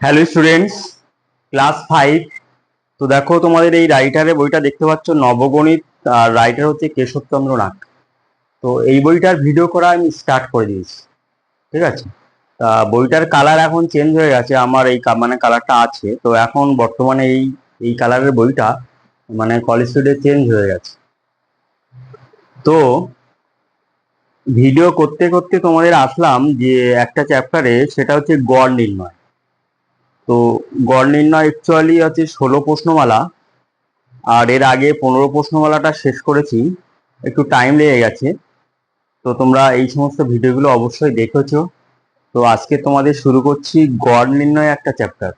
Hello students class five তো দেখো, তোমাদের এই রাইটারের বইটা দেখতে পাচ্ছ, নবগণিত, আর রাইটার হচ্ছে কেশবচন্দ্র নাগ। তো এই বইটার ভিডিও করা আমি স্টার্ট করে দিয়েছি। ঠিক আছে? তা বইটার কালার এখন চেঞ্জ হয়ে গেছে, আমার এই মানে কালারটা আছে। তো এখন বর্তমানে এই এই কালারের বইটা মানে কলেজ স্টুডে চেঞ্জ হয়ে গেছে। তো ভিডিও করতে করতে তোমাদের আসলাম যে একটা চ্যাপ্টারে সেটা হচ্ছে গড় নির্ণয়। তো গড় নির্ণয় অ্যাকচুয়ালি হচ্ছে ষোলো প্রশ্নমালা, আর এর আগে পনেরো প্রশ্নমালাটা শেষ করেছি, একটু টাইম লেগে গেছে। তো তোমরা এই সমস্ত ভিডিওগুলো অবশ্যই দেখেছ। তো আজকে তোমাদের শুরু করছি গড় নির্ণয় একটা চ্যাপ্টার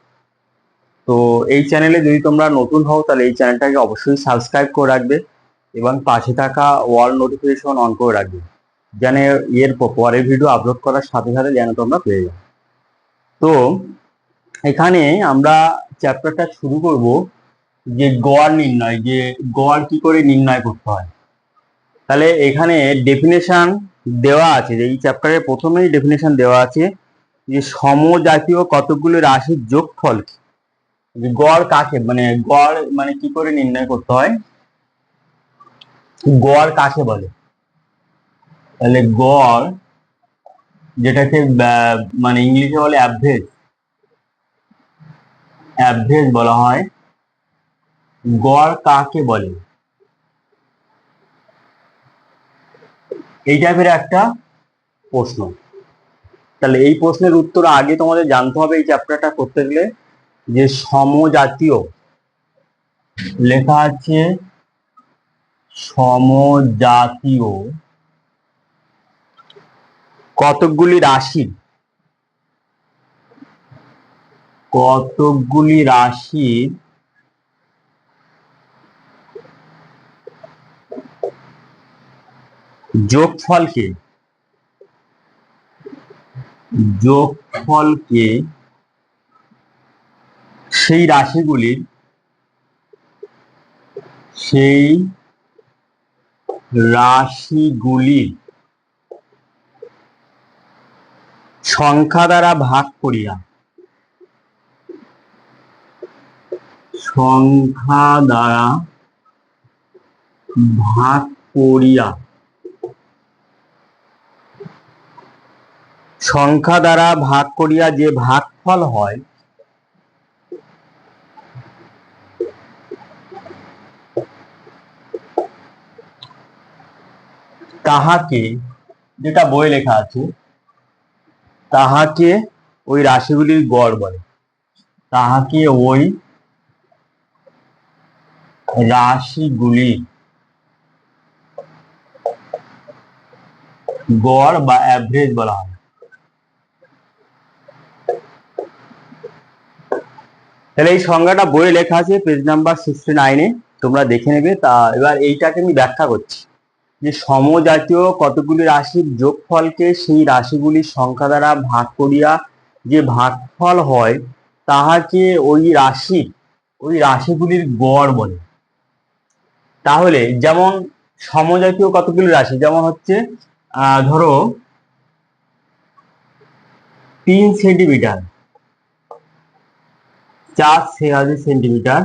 তো এই চ্যানেলে যদি তোমরা নতুন হও, তাহলে এই চ্যানেলটাকে অবশ্যই সাবস্ক্রাইব করে রাখবে এবং পাশে থাকা ওয়াল নোটিফিকেশন অন করে রাখবে, যেন এর পরের ভিডিও আপলোড করার সাথে সাথে যেন তোমরা পেয়ে যাও। তো এখানে আমরা চ্যাপ্টারটা শুরু করব যে গড় নির্ণয়, যে গড় কি করে নির্ণয় করতে হয়। তাহলে এখানে ডেফিনেশন দেওয়া আছে, যে এই চ্যাপ্টারের প্রথমেই ডেফিনেশন দেওয়া আছে যে সমজাতীয় কতগুলো রাশির যোগফল? যে গড় কাকে মানে গড় মানে কি করে নির্ণয় করতে হয়? গড় কাকে বলে? তাহলে গড় যেটাকে মানে ইংলিশে বলে অ্যাভারেজ অ্যাভারেজ বলা হয়। গড় কাকে বলে? এই টাইপের একটা প্রশ্ন। তাহলে এই প্রশ্নের উত্তর আগে তোমাদের জানতে হবে এই চ্যাপ্টারটা করতে গেলে। যে সমজাতীয় লেখা আছে, সমজাতীয়। কতকগুলি রাশি কতকগুলি রাশির যোগফলকে যোগফলকে সেই রাশিগুলির সেই রাশিগুলির সংখ্যা দ্বারা ভাগ করিয়া সংখ্যা দ্বারা ভাগ করিয়া সংখ্যা দ্বারা ভাগ করিয়া যে ভাগফল হয়, তাহাকে, যেটা বই লেখা আছে, তাহাকে ওই রাশিগুলির গড় বলে। তাহাকে ওই রাশিগুলি গড় বা অ্যাভারেজ বলা হয়। তাহলে এই সংজ্ঞাটা বইয়ে লেখা আছে পেজ নাম্বার সিক্সটি নাইনে তোমরা দেখে নেবে। তা এবার এইটাকে আমি ব্যাখ্যা করছি। যে সমজাতীয় কতগুলি রাশির যোগফলকে সেই রাশিগুলির সংখ্যা দ্বারা ভাগ করিয়া যে ভাগফল হয়, তাহাকে ওই রাশি ওই রাশিগুলির গড় বলে। তাহলে যেমন সমজাতীয় কতগুলি রাশি? যেমন হচ্ছে ধরো, তিন সেন্টিমিটার, চার ছেয়াশি সেন্টিমিটার,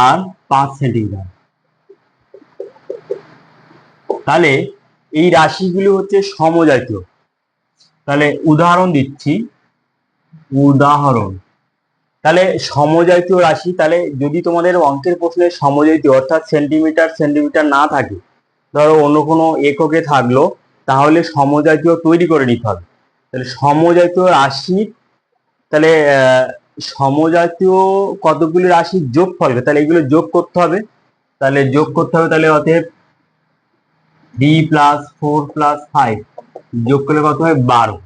আর পাঁচ সেন্টিমিটার। তাহলে এই রাশিগুলো হচ্ছে সমজাতীয়। তাহলে উদাহরণ দিচ্ছি। উদাহরণ। তাহলে সমজাতীয় রাশি, তাহলে যদি তোমাদের অঙ্কের প্রশ্নে সমজাতীয়, অর্থাৎ সেন্টিমিটার সেন্টিমিটার না থাকে, ধরো অন্য কোনো এককে থাকল, তাহলে সমজাতীয় তৈরি করে নিতে হবে। তাহলে সমজাতীয় রাশি, তাহলে সমজাতীয় কতগুলি রাশির যোগ ফলকে তাহলে এগুলো যোগ করতে হবে। তাহলে যোগ করতে হবে তাহলে অতএব three plus four plus five যোগ করলে কত হয়? বারো।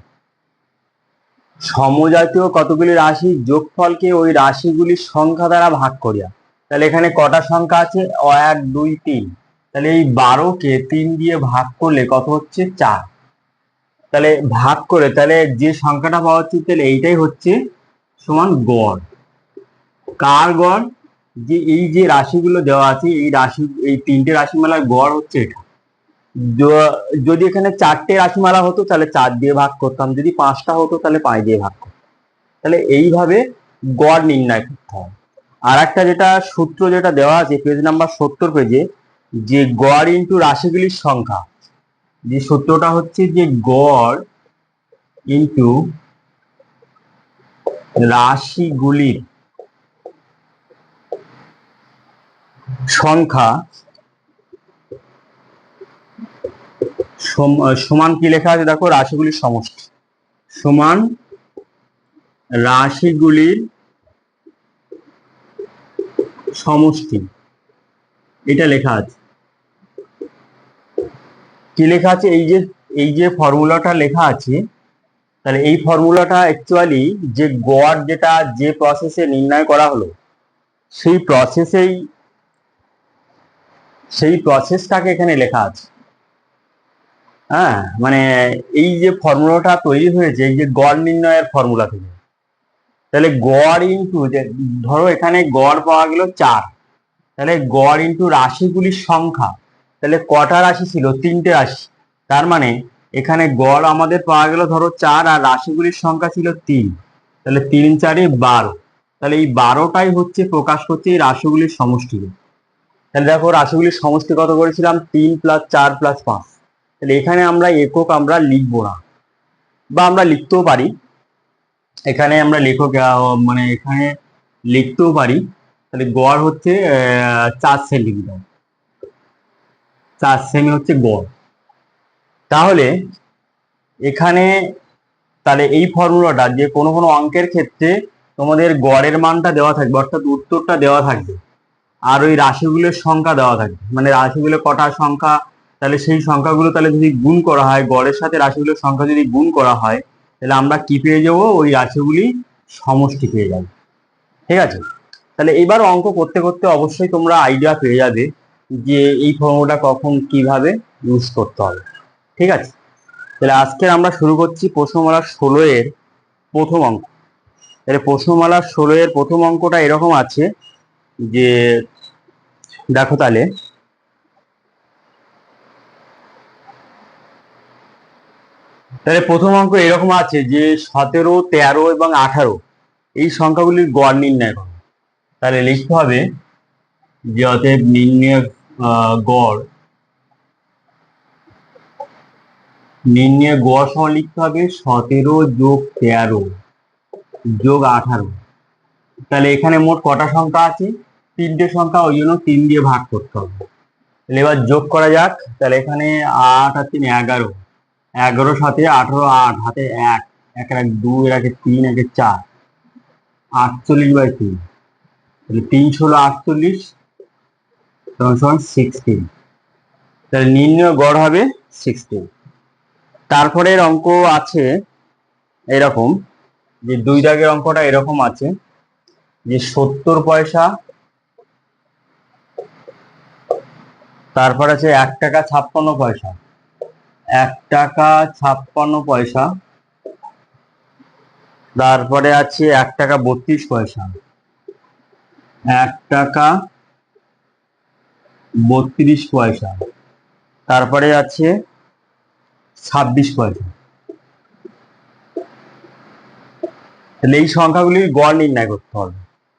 সমজাতীয় কতগুলি রাশি? যোগফলকে ওই রাশিগুলির সংখ্যা দ্বারা ভাগ করিয়া। তাহলে এখানে কটা সংখ্যা আছে? এক, দুই, তিন। তাহলে এই বারোকে তিন দিয়ে ভাগ করলে কত হচ্ছে? চার। তাহলে ভাগ করে তাহলে যে সংখ্যাটা পাওয়া হচ্ছে, তাহলে এইটাই হচ্ছে সমান গড়। কার গড়? যে এই যে রাশিগুলো দেওয়া আছে, এই রাশি, এই তিনটে রাশিমালার গড় হচ্ছে এটা। যদি এখানে চারটে রাশিমালা হতো, তাহলে চার দিয়ে ভাগ করতাম। যদি পাঁচটা হতো, তাহলে পাঁচ দিয়ে ভাগ করতাম। তাহলে এইভাবে গড় নির্ণয় করতে হয়। আর একটা যেটা, সূত্র যেটা দেওয়া আছে পেজ নাম্বার সত্তর পেজে যে গড় ইন্টু রাশিগুলির সংখ্যা, যে সূত্রটা হচ্ছে যে গড় ইন্টু রাশিগুলির সংখ্যা সম- সমান কি লেখা আছে? দেখো, রাশিগুলির সমষ্টি। সমান রাশিগুলির সমষ্টি। এটা লেখা আছে। কি লেখা আছে? এই যে এই যে ফর্মুলাটা লেখা আছে, তাহলে এই ফর্মুলাটা অ্যাকচুয়ালি যে গড় যেটা, যে প্রসেসে নির্ণয় করা হলো, সেই প্রসেসেই সেই প্রসেসটাকে এখানে লেখা আছে। হ্যাঁ মানে এই যে ফর্মুলাটা তৈরি হয়েছে, এই যে গড় নির্ণয়ের ফর্মুলা থেকে। তাহলে গড় ইন্টু ধরো এখানে গড় পাওয়া গেল চার। তাহলে গড় ইন্টু রাশিগুলির সংখ্যা, তাহলে কটা রাশি ছিল? তিনটে রাশি। তার মানে এখানে গড় আমাদের পাওয়া গেল ধরো চার, আর রাশিগুলির সংখ্যা ছিল তিন। তাহলে তিন, চারে বারো। তাহলে এই বারোটাই হচ্ছে প্রকাশ করছে এই রাশিগুলির সমষ্টিকে তাহলে দেখো রাশিগুলির সমষ্টি কত করেছিলাম? তিন প্লাস চার প্লাস পাঁচ। তাহলে এখানে আমরা একক আমরা লিখব না, বা আমরা লিখতেও পারি। এখানে আমরা লেখক মানে এখানে লিখতেও পারি। তাহলে গড় হচ্ছে চার সেন্টিমিটার। চার সেমি হচ্ছে গড়। তাহলে এখানে তাহলে এই ফর্মুলাটা যে কোনো কোনো অঙ্কের ক্ষেত্রে তোমাদের গড়ের মানটা দেওয়া থাকবে, অর্থাৎ উত্তরটা দেওয়া থাকবে। আর ওই রাশিগুলোর সংখ্যা দেওয়া থাকবে। মানে রাশিগুলো কটা সংখ্যা তাহলে সেই সংখ্যাগুলো তাহলে যদি গুণ করা হয়, গড়ের সাথে রাশিগুলোর সংখ্যা যদি গুণ করা হয়, তাহলে আমরা কি পেয়ে যাব? ওই রাশিগুলি সমষ্টি পেয়ে যাব। ঠিক আছে? তাহলে এবার অঙ্ক করতে করতে অবশ্যই তোমরা আইডিয়া পেয়ে যাবে যে এই ফর্মুলাটা কখন কীভাবে ইউজ করতে হবে। ঠিক আছে? তাহলে আজকে আমরা শুরু করছি প্রশ্নমালা ষোলো এর প্রথম অঙ্ক। তাহলে প্রশ্নমালা ষোলো এর প্রথম অঙ্কটা এরকম আছে যে, দেখো তাহলে তাহলে প্রথম অঙ্ক এরকম আছে যে সতেরো, তেরো এবং আঠারো, এই সংখ্যাগুলির গড় নির্ণয় করো। তাহলে লিখতে হবে যে অতএব নির্ণয় গড় নির্ণয় গড় সহ লিখতে হবে সতেরো যোগ তেরো যোগ আঠারো। তাহলে এখানে মোট কটা সংখ্যা আছে? তিনটে সংখ্যা, ওই জন্য তিন দিয়ে ভাগ করতে হবে। তাহলে এবার যোগ করা যাক। তাহলে এখানে আট আর তিন এগারো। এগারো সাথে আঠারো, আট, হাতে এক এক এক, দুই, একে তিন, একে চার। আটচল্লিশ বাই তিন। তাহলে তিন ষোলো আটচল্লিশ সমান সিক্সটিন তাহলে নির্ণয় গড় হবে সিক্সটিন তারপরের অঙ্ক আছে এরকম, যে দুই দাগের অঙ্কটা এরকম আছে, যে সত্তর পয়সা, তারপর আছে এক টাকা ছাপ্পান্ন পয়সা। এক টাকা ছাপ্পান্ন পয়সা। তারপরে আছে এক টাকা বত্রিশ পয়সা। এক টাকা বত্রিশ পয়সা। তারপরে আছে ছাব্বিশ পয়সা। তাহলে এই সংখ্যাগুলির গড় নির্ণয় করতে হবে।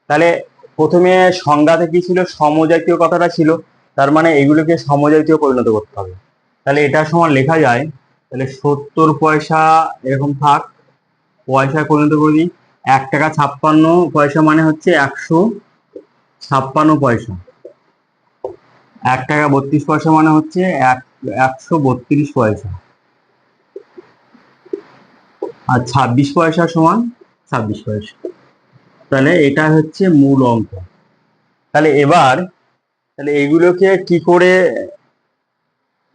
তাহলে প্রথমে সংজ্ঞাতে কি ছিল? সমজাতীয় কথাটা ছিল। তার মানে এগুলোকে সমজাতীয় পরিণত করতে হবে। তাহলে এটা সমান লেখা যায়, তাহলে সত্তর পয়সা এরকম থাক, পয়সা পরিণত করে দিই এক টাকা ছাপ্পান্ন পয়সা মানে হচ্ছে একশো ছাপ্পান্ন পয়সা। এক টাকা বত্রিশ পয়সা মানে হচ্ছে এক, একশো বত্রিশ পয়সা। আর ছাব্বিশ পয়সা সমান ছাব্বিশ পয়সা। তাহলে এটা হচ্ছে মূল অঙ্ক। তাহলে এবার, তাহলে এগুলোকে কি করে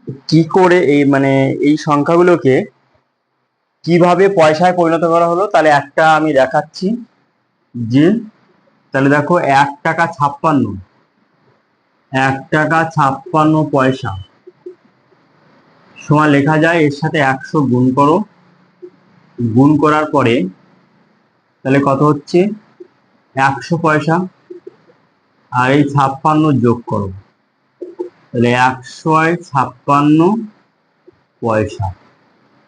কি করে এই মানে এই সংখ্যাগুলোকে কীভাবে পয়সায় পরিণত করা হলো, তাহলে একটা আমি দেখাচ্ছি। যে, তাহলে দেখো, এক টাকা ছাপ্পান্ন। এক টাকা ছাপ্পান্ন পয়সা। সমান লেখা যায়, এর সাথে একশো গুণ করো। গুণ করার পরে, তাহলে কত হচ্ছে? একশো পয়সা। আর এই ছাপ্পান্ন যোগ করো। তাহলে একশো ছাপ্পান্ন পয়সা।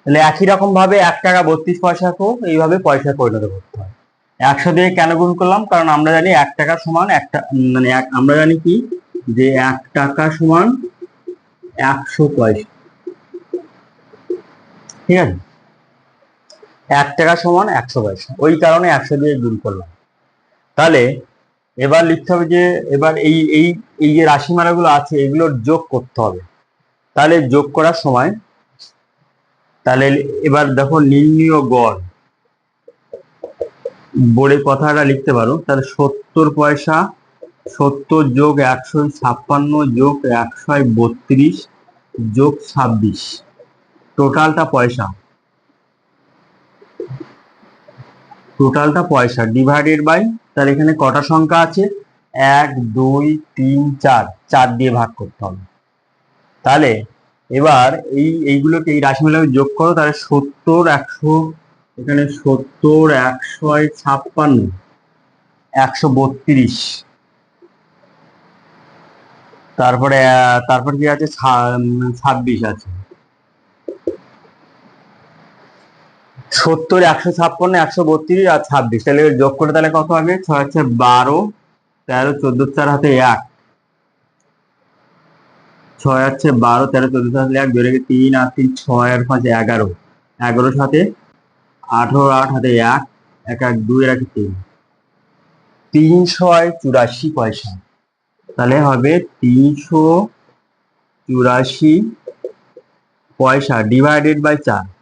তাহলে একই রকম ভাবে এক টাকা বত্রিশ পয়সাকেও এইভাবে পয়সা পরিণত করতে হয়। একশো দিয়ে কেন গুণ করলাম? কারণ আমরা জানি এক টাকা সমান একটা মানে এক- আমরা জানি কি? যে এক টাকা সমান একশো পয়সা। ঠিক আছে? এক টাকা সমান একশো পয়সা। ওই কারণে একশো দিয়ে গুণ করলাম। তাহলে এবার লিখতে হবে যে, এবার এই এই এই যে রাশিমালাগুলো আছে, এগুলোর যোগ করতে হবে। তাহলে যোগ করার সময়, তাহলে এবার দেখো নির্ণীয় গড়। বোর্ডে কথাটা লিখতে পারো। তাহলে সত্তর পয়সা, সত্তর যোগ একশো ছাপ্পান্ন যোগ একশো বত্রিশ যোগ ছাব্বিশ। টোটালটা পয়সা। টোটালটা পয়সা ডিভাইডেড বাই তাহলে এখানে কটা সংখ্যা আছে? এক, দুই, তিন, চার। চার দিয়ে ভাগ করতে হবে। তাহলে এবার এই এইগুলোকে, এই রাশিমালাকে যোগ করো, তাহলে সত্তর একশো, এখানে সত্তর একশো ছাপ্পান্ন, একশো বত্রিশ। তারপরে তারপর কি আছে? ছাব্বিশ আছে। সত্তর, একশো ছাপ্পান্ন, একশো বত্রিশ আর ছাব্বিশ। তাহলে যোগ করে তাহলে কত হবে? ছয় হচ্ছে বারো, তেরো, চোদ্দ, চার হাতে এক। ছয় হচ্ছে বারো, তেরো, চোদ্দ, চার হাতে এক বেড়ে তিন আর তিন, ছয় আর পাঁচ, এগারো। এগারো সাথে আঠারো আট হাতে এক এক এক দুই এক তিন। তিনশো চুরাশি পয়সা। তাহলে হবে তিনশো চুরাশি পয়সা ডিভাইডেড বাই চার।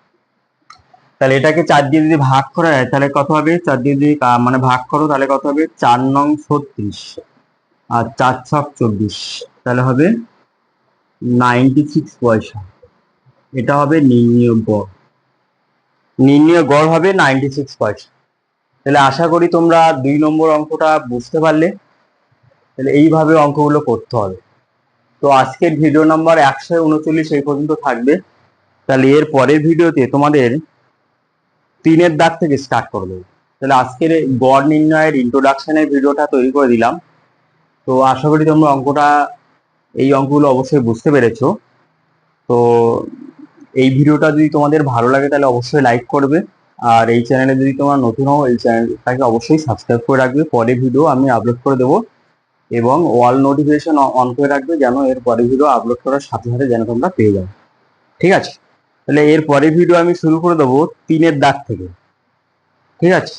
তাহলে এটাকে চার দিয়ে যদি ভাগ করা যায়, তাহলে কত হবে? চার দিয়ে যদি মানে ভাগ করো, তাহলে কত হবে? চার নং ছত্রিশ। আর চার ছক চব্বিশ, তাহলে হবে নাইনটি সিক্স পয়সা। এটা হবে নির্ণীয় গড়। নির্ণীয় গড় হবে নাইনটি সিক্স পয়সা। তাহলে আশা করি তোমরা দুই নম্বর অঙ্কটা বুঝতে পারলে। তাহলে এইভাবে অঙ্কগুলো করতে হবে। তো আজকের ভিডিও নাম্বার একশো উনচল্লিশ এই পর্যন্ত থাকবে। তাহলে এর পরের ভিডিওতে তোমাদের তিনের দাগ থেকে স্টার্ট করে তাহলে আজকের গড় নির্ণয়ের ইন্ট্রোডাকশনের ভিডিওটা তৈরি করে দিলাম। তো আশা করি তোমরা অঙ্কটা, এই অঙ্কগুলো অবশ্যই বুঝতে পেরেছ। তো এই ভিডিওটা যদি তোমাদের ভালো লাগে তাহলে অবশ্যই লাইক করবে। আর এই চ্যানেলে যদি তোমরা নতুন হও, এই চ্যানেলটাকে অবশ্যই সাবস্ক্রাইব করে রাখবে। পরে ভিডিও আমি আপলোড করে দেবো। এবং ওয়াল নোটিফিকেশন অন করে রাখবে যেন এর পরে ভিডিও আপলোড করার সাথে সাথে যেন তোমরা পেয়ে যাও। ঠিক আছে? তাহলে এর পরে ভিডিও আমি শুরু করে দেবো তিনের দাগ থেকে। ঠিক আছে?